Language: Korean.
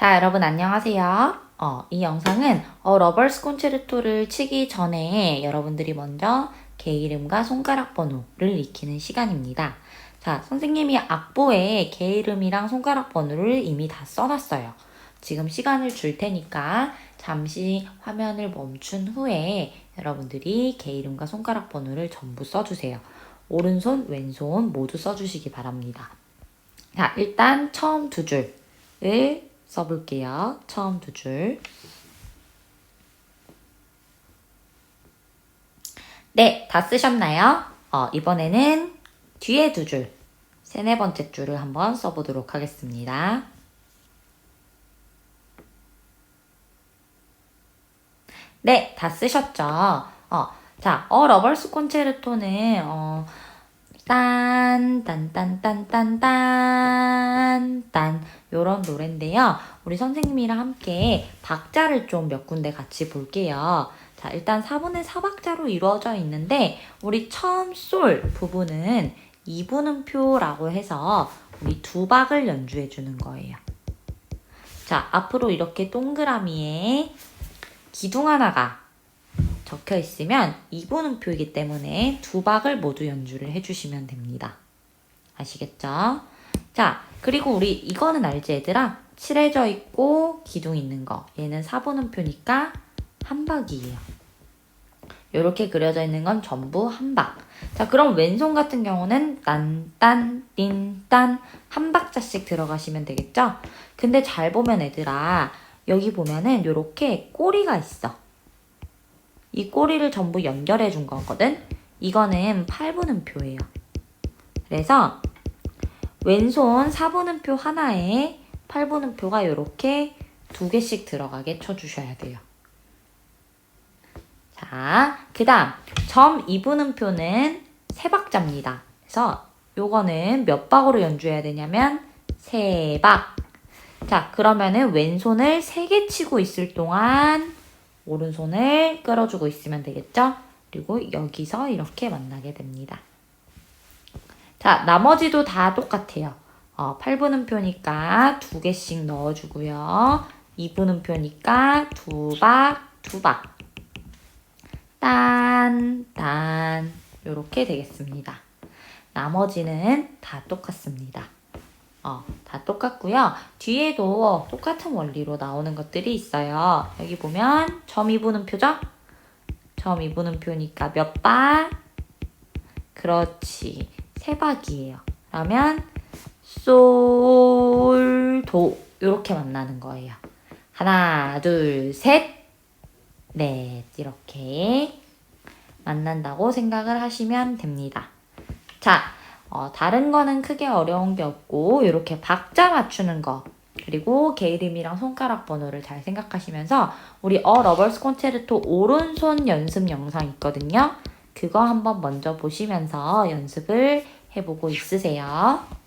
자, 여러분 안녕하세요. 어, 이 영상은 어, 러벌스 콘체르토를 치기 전에 여러분들이 먼저 개 이름과 손가락 번호를 익히는 시간입니다. 자, 선생님이 악보에 개 이름이랑 손가락 번호를 이미 다 써놨어요. 지금 시간을 줄 테니까 잠시 화면을 멈춘 후에 여러분들이 개 이름과 손가락 번호를 전부 써주세요. 오른손, 왼손 모두 써주시기 바랍니다. 자, 일단 처음 두 줄을 써볼게요. 처음 두 줄. 네, 다 쓰셨나요? 어, 이번에는 뒤에 두 줄, 세네 번째 줄을 한번 써보도록 하겠습니다. 네, 다 쓰셨죠? 어, 자, 어, 러벌스 콘체르토는, 어, 딴, 딴, 딴, 딴, 딴, 딴, 딴, 요런 노래인데요. 우리 선생님이랑 함께 박자를 좀 몇 군데 같이 볼게요. 자, 일단 4분의 4박자로 이루어져 있는데, 우리 처음 솔 부분은 2분음표라고 해서 우리 두 박을 연주해 주는 거예요. 자, 앞으로 이렇게 동그라미에 기둥 하나가 적혀 있으면 2분음표이기 때문에 두 박을 모두 연주를 해주시면 됩니다. 아시겠죠? 자, 그리고 우리 이거는 알지 얘들아? 칠해져 있고 기둥 있는 거. 얘는 4분음표니까 한 박이에요. 이렇게 그려져 있는 건 전부 한 박. 자, 그럼 왼손 같은 경우는 딴, 딴, 띵, 딴, 한 박자씩 들어가시면 되겠죠? 근데 잘 보면 얘들아, 여기 보면은 이렇게 꼬리가 있어. 이 꼬리를 전부 연결해 준 거거든? 이거는 8분음표예요. 그래서 왼손 4분음표 하나에 8분음표가 이렇게 두 개씩 들어가게 쳐주셔야 돼요. 자, 그 다음 점 2분음표는 세 박자입니다. 그래서 요거는 몇 박으로 연주해야 되냐면 세 박. 자, 그러면은 왼손을 세 개 치고 있을 동안 오른손을 끌어주고 있으면 되겠죠? 그리고 여기서 이렇게 만나게 됩니다. 자, 나머지도 다 똑같아요. 어, 8분음표니까 두 개씩 넣어주고요. 2분음표니까 두 박, 두 박. 딴, 딴. 요렇게 되겠습니다. 나머지는 다 똑같습니다. 어, 다 똑같고요. 뒤에도 똑같은 원리로 나오는 것들이 있어요. 여기 보면 점 2분음표죠? 점 2분음표니까 몇 박? 그렇지. 세 박이에요. 그러면 솔, 도 이렇게 만나는 거예요. 하나, 둘, 셋, 넷 이렇게 만난다고 생각을 하시면 됩니다. 자, 어, 다른 거는 크게 어려운 게 없고 이렇게 박자 맞추는 거 그리고 개 이름이랑 손가락 번호를 잘 생각하시면서 우리 어 러벌스 콘체르토 오른손 연습 영상 있거든요. 그거 한번 먼저 보시면서 연습을 해보고 있으세요.